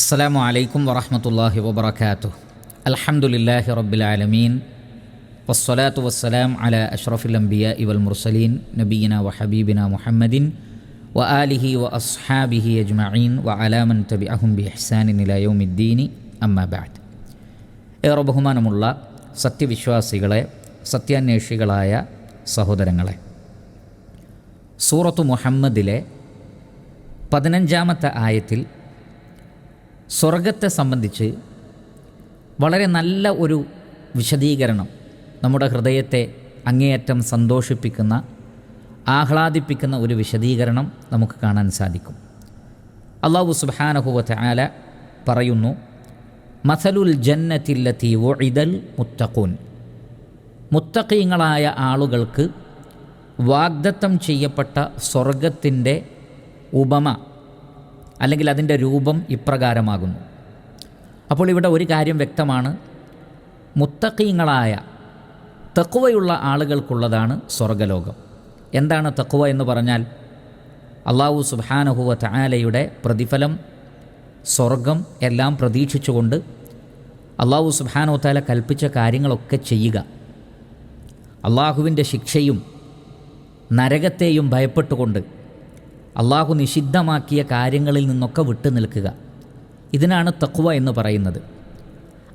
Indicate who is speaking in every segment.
Speaker 1: അസ്സാം വലൈക്കും വറഹമത്തല്ലാഹി വബർക്കാത്തു അലഹമുല്ലാഹി റബ്ബിലാലമീൻ വസ്സലാത്തു വസ്സലാം അല അഷ്റഫുൽ അംബിയ ഇവൽ മുർസലീൻ. നബീന വ ഹബീബിന മുഹമ്മദിൻ വ ആലിഹി വ അസ്ഹാബിഹി അജ്മഈൻ വ അലാമൻ തബി അഹും ബി ഹ്സാനിൻ ഇലയോമിദ്ദീനി അമ്മബാദ് ഏറെ ബഹുമാനമുള്ള സത്യവിശ്വാസികളെ സത്യാന്വേഷികളായ സഹോദരങ്ങളെ സൂറത്തു മുഹമ്മദിലെ പതിനഞ്ചാമത്തെ ആയത്തിൽ സ്വർഗത്തെ സംബന്ധിച്ച് വളരെ നല്ല ഒരു വിശദീകരണം നമ്മുടെ ഹൃദയത്തെ അങ്ങേയറ്റം സന്തോഷിപ്പിക്കുന്ന ആഹ്ലാദിപ്പിക്കുന്ന ഒരു വിശദീകരണം നമുക്ക് കാണാൻ സാധിക്കും. അള്ളാഹു സുബാനഹുവത്തെ ആല പറയുന്നു മസലുൽ ജന്നത്തില്ലത്തി ഒഴിതൽ മുത്തഖൂൻ. മുത്തഖീങ്ങളായ ആളുകൾക്ക് വാഗ്ദത്തം ചെയ്യപ്പെട്ട സ്വർഗത്തിന്റെ ഉപമ അല്ലെങ്കിൽ അതിന്റെ രൂപം ഇപ്രകാരമാകുന്നു. അപ്പോൾ ഇവിടെ ഒരു കാര്യം വ്യക്തമാണ്. മുത്തക്കീങ്ങളായ തക്കുവയുള്ള ആളുകൾക്കുള്ളതാണ് സ്വർഗലോകം എന്താണ് തക്കുവ എന്ന് പറഞ്ഞാൽ? അള്ളാഹു സുബാനഹുവ തആലയുടെ പ്രതിഫലം സ്വർഗം എല്ലാം പ്രതീക്ഷിച്ചുകൊണ്ട് അള്ളാഹു സുബാനോ താല കൽപ്പിച്ച കാര്യങ്ങളൊക്കെ ചെയ്യുക. അള്ളാഹുവിന്റെ ശിക്ഷയും നരകത്തെയും ഭയപ്പെട്ടുകൊണ്ട് അള്ളാഹു നിഷിദ്ധമാക്കിയ കാര്യങ്ങളിൽ നിന്നൊക്കെ വിട്ടു നിൽക്കുക. ഇതിനാണ് തക്കുവ എന്ന് പറയുന്നത്.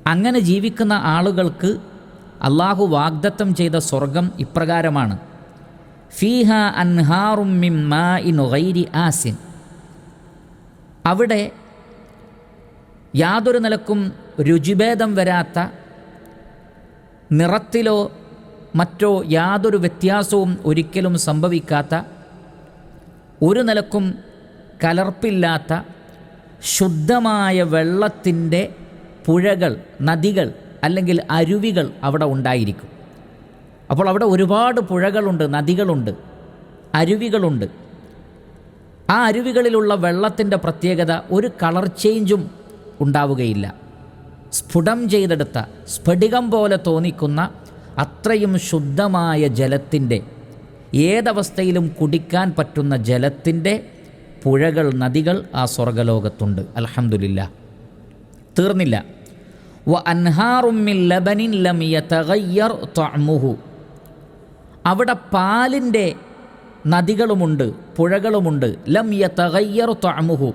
Speaker 1: അങ്ങനെ ജീവിക്കുന്ന ആളുകൾക്ക് അള്ളാഹു വാഗ്ദത്തം ചെയ്ത സ്വർഗം ഇപ്രകാരമാണ്. ഫീഹ അൻഹാറും ആസിൻ. അവിടെ യാതൊരു നിലക്കും രുചിഭേദം വരാത്ത നിറത്തിലോ മറ്റോ യാതൊരു വ്യത്യാസവും ഒരിക്കലും സംഭവിക്കാത്ത ഒരു നിലക്കും കലർപ്പില്ലാത്ത ശുദ്ധമായ വെള്ളത്തിന്റെ പുഴകൾ നദികൾ അല്ലെങ്കിൽ അരുവികൾ അവിടെ ഉണ്ടായിരിക്കും. അപ്പോൾ അവിടെ ഒരുപാട് പുഴകളുണ്ട് നദികളുണ്ട് അരുവികളുണ്ട്. ആ അരുവികളിലുള്ള വെള്ളത്തിന്റെ പ്രത്യേകത ഒരു കളർ ചേഞ്ചും ഉണ്ടാവുകയില്ല. സ്ഫുടം ചെയ്തെടുത്ത സ്ഫടികം പോലെ തോന്നിക്കുന്ന അത്രയും ശുദ്ധമായ ജലത്തിന്റെ ഏതവസ്ഥയിലും കുടിക്കാൻ പറ്റുന്ന ജലത്തിന്റെ പുഴകൾ നദികൾ ആ സ്വർഗലോകത്തുണ്ട്. അലഹമില്ല തീർന്നില്ല. വ അൻഹാറുമ്മിൽ ലബനിൻ ലം യതഗയ്യർ ത്വഅമുഹു അവിടെ പാലിന്റെ നദികളുമുണ്ട് പുഴകളുമുണ്ട്. ലം തകയ്യർ ത്വഅമുഹു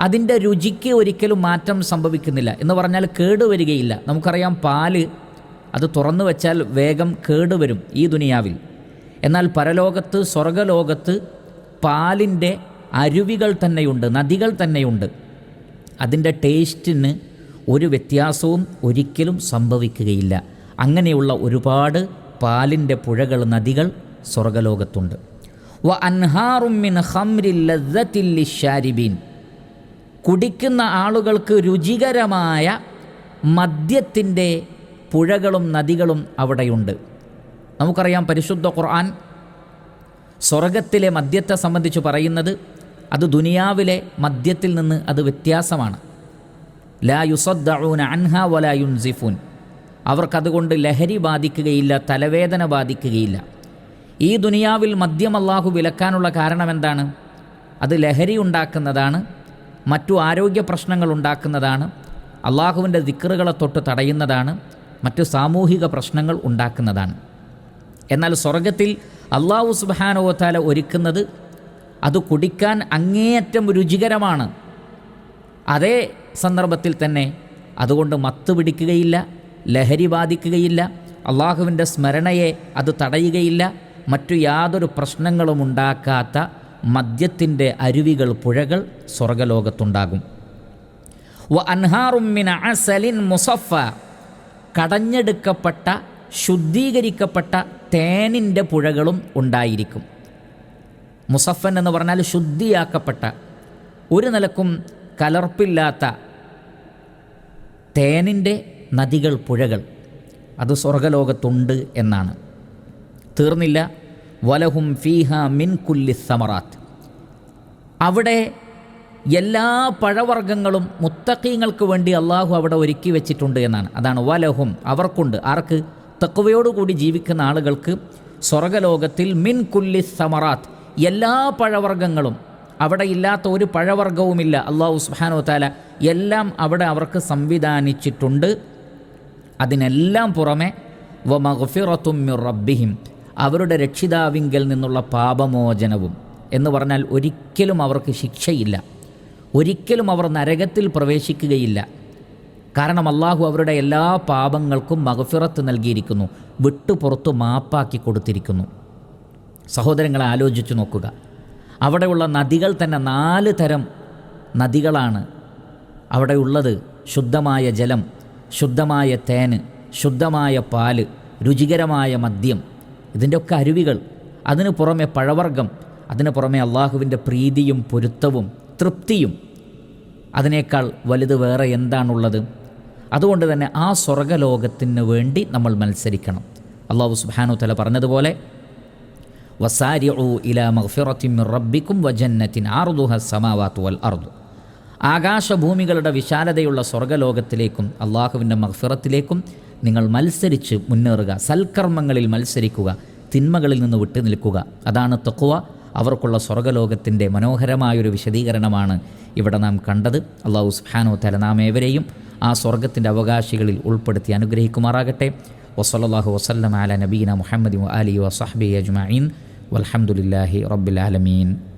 Speaker 1: അതിന്റെ രുചിക്ക് ഒരിക്കലും മാറ്റം സംഭവിക്കുന്നില്ല. എന്ന് പറഞ്ഞാൽ കേടുവരികയില്ല നമുക്കറിയാം പാൽ അത് തുറന്നു വെച്ചാൽ വേഗം കേടുവരും ഈ ദുനിയാവിൽ. എന്നാൽ പരലോകത്ത് സ്വർഗലോകത്ത് പാലിന്റെ അരുവികൾ തന്നെയുണ്ട് നദികൾ തന്നെയുണ്ട്. അതിന്റെ ടേസ്റ്റിന് ഒരു വ്യത്യാസവും ഒരിക്കലും സംഭവിക്കുകയില്ല. അങ്ങനെയുള്ള ഒരുപാട് പാലിന്റെ പുഴകൾ നദികൾ സ്വർഗലോകത്തുണ്ട് വ അൻഹാറുമിൻ ഹംരില്ലീൻ കുടിക്കുന്ന ആളുകൾക്ക് രുചികരമായ മദ്യത്തിന്റെ പുഴകളും നദികളും അവിടെയുണ്ട്. നമുക്കറിയാം പരിശുദ്ധ ഖുർആൻ സ്വർഗത്തിലെ മദ്യത്തെ സംബന്ധിച്ച് പറയുന്നത് അത് ദുനിയാവിലെ മദ്യത്തിൽ നിന്ന് അത് വ്യത്യാസമാണ്. ലാ യുസദ്ദഊന അൻഹ വലാ യുൻസിഫൂൻ. അവർക്കതുകൊണ്ട് ലഹരി ബാധിക്കുകയില്ല തലവേദന ബാധിക്കുകയില്ല. ഈ ദുനിയാവിൽ മദ്യം അള്ളാഹു വിലക്കാനുള്ള കാരണം എന്താണ്? അത് ലഹരി ഉണ്ടാക്കുന്നതാണ് മറ്റു ആരോഗ്യ പ്രശ്നങ്ങൾ ഉണ്ടാക്കുന്നതാണ് അള്ളാഹുവിന്റെ ദിക്കറുകളെ തൊട്ട് തടയുന്നതാണ് മറ്റു സാമൂഹിക പ്രശ്നങ്ങൾ ഉണ്ടാക്കുന്നതാണ്. എന്നാൽ സ്വർഗത്തിൽ അള്ളാഹു സുബാനോത്താല ഒരുക്കുന്നത് അത് കുടിക്കാൻ അങ്ങേയറ്റം രുചികരമാണ്. അതേ സന്ദർഭത്തിൽ തന്നെ അതുകൊണ്ട് മത്ത് പിടിക്കുകയില്ല ലഹരി ബാധിക്കുകയില്ല അള്ളാഹുവിന്റെ സ്മരണയെ അത് തടയുകയില്ല മറ്റു യാതൊരു പ്രശ്നങ്ങളും ഉണ്ടാക്കാത്ത മദ്യത്തിന്റെ അരുവികൾ പുഴകൾ സ്വർഗലോകത്തുണ്ടാകും. വ അൻഹാറുമിൻ അസലിൻ മുസഫ കടഞ്ഞെടുക്കപ്പെട്ട ശുദ്ധീകരിക്കപ്പെട്ട തേനിന്റെ പുഴകളും ഉണ്ടായിരിക്കും. മുസഫൻ എന്ന് പറഞ്ഞാൽ ശുദ്ധിയാക്കപ്പെട്ട ഒരു നിലക്കും കലർപ്പില്ലാത്ത തേനിന്റെ നദികൾ പുഴകൾ. അത് സ്വർഗലോകത്തുണ്ട് എന്നാണ്. തീർന്നില്ല. വലഹും ഫീഹ മിൻ കുല്ലി സമറാത്ത്. അവിടെ എല്ലാ പഴവർഗങ്ങളും മുത്തക്കീങ്ങൾക്ക് വേണ്ടി അള്ളാഹു അവിടെ ഒരുക്കി വെച്ചിട്ടുണ്ട് എന്നാണ്. അതാണ് വലഹും അവർക്കുണ്ട്. ആർക്ക്? തക്കുവയോടുകൂടി ജീവിക്കുന്ന ആളുകൾക്ക് സ്വർഗലോകത്തിൽ മിൻ കുല്ലി സമറാത്ത് എല്ലാ പഴവർഗങ്ങളും അവിടെ ഇല്ലാത്ത ഒരു പഴവർഗവുമില്ല. അള്ളാഹു സുഹാനോ താല എല്ലാം അവിടെ അവർക്ക് സംവിധാനിച്ചിട്ടുണ്ട്. അതിനെല്ലാം പുറമെ വ മഗ്ഫിറത്തും മിർ റബ്ബിഹിം അവരുടെ രക്ഷിതാവിങ്കിൽ നിന്നുള്ള പാപമോചനവും എന്ന് പറഞ്ഞാൽ ഒരിക്കലും അവർക്ക് ശിക്ഷയില്ല. ഒരിക്കലും അവർ നരകത്തിൽ പ്രവേശിക്കുകയില്ല. കാരണം അള്ളാഹു അവരുടെ എല്ലാ പാപങ്ങൾക്കും മഹഫിറത്ത് നൽകിയിരിക്കുന്നു. വിട്ടു പുറത്തു മാപ്പാക്കി കൊടുത്തിരിക്കുന്നു. സഹോദരങ്ങളെ ആലോചിച്ചു നോക്കുക. അവിടെയുള്ള നദികൾ തന്നെ നാല് തരം നദികളാണ്. അവിടെ ഉള്ളത് ശുദ്ധമായ ജലം ശുദ്ധമായ തേന് ശുദ്ധമായ പാൽ രുചികരമായ മദ്യം. ഇതിന്റെയൊക്കെ അരുവികൾ. അതിന് പുറമെ പഴവർഗം അതിന് പുറമെ അള്ളാഹുവിന്റെ പ്രീതിയും പൊരുത്തവും തൃപ്തിയും. അതിനേക്കാൾ വലുത് വേറെ എന്താണുള്ളത്? അതുകൊണ്ട് തന്നെ ആ സ്വർഗലോകത്തിന് വേണ്ടി നമ്മൾ മത്സരിക്കണം. അള്ളാഹു സുബാനു തല പറഞ്ഞതുപോലെ വസാരിഉ ആർദുഹ വൽ ആകാശഭൂമികളുടെ വിശാലതയുള്ള സ്വർഗലോകത്തിലേക്കും അള്ളാഹുവിന്റെ മഗ്ഫിറത്തിലേക്കും നിങ്ങൾ മത്സരിച്ച് മുന്നേറുക സൽക്കർമ്മങ്ങളിൽ മത്സരിക്കുക തിന്മകളിൽ നിന്ന് വിട്ടു നിൽക്കുക. അതാണ് തക്കുവ അവർക്കുള്ള സ്വർഗലോകത്തിന്റെ മനോഹരമായൊരു വിശദീകരണമാണ് ഇവിടെ നാം കണ്ടത്. അള്ളാഹു സുഹാനോ തല നാം ഏവരെയും ആ സ്വർഗത്തിന്റെ അവകാശികളിൽ ഉൾപ്പെടുത്തി അനുഗ്രഹിക്കുമാറാകട്ടെ. വസല്ലാഹു വസ്ലം അല നബീന മുഹമ്മദ് അലി വസഹബി അജ്മീൻ വലഹമുല്ലാഹി റബ്ബിൽ ആലമീൻ.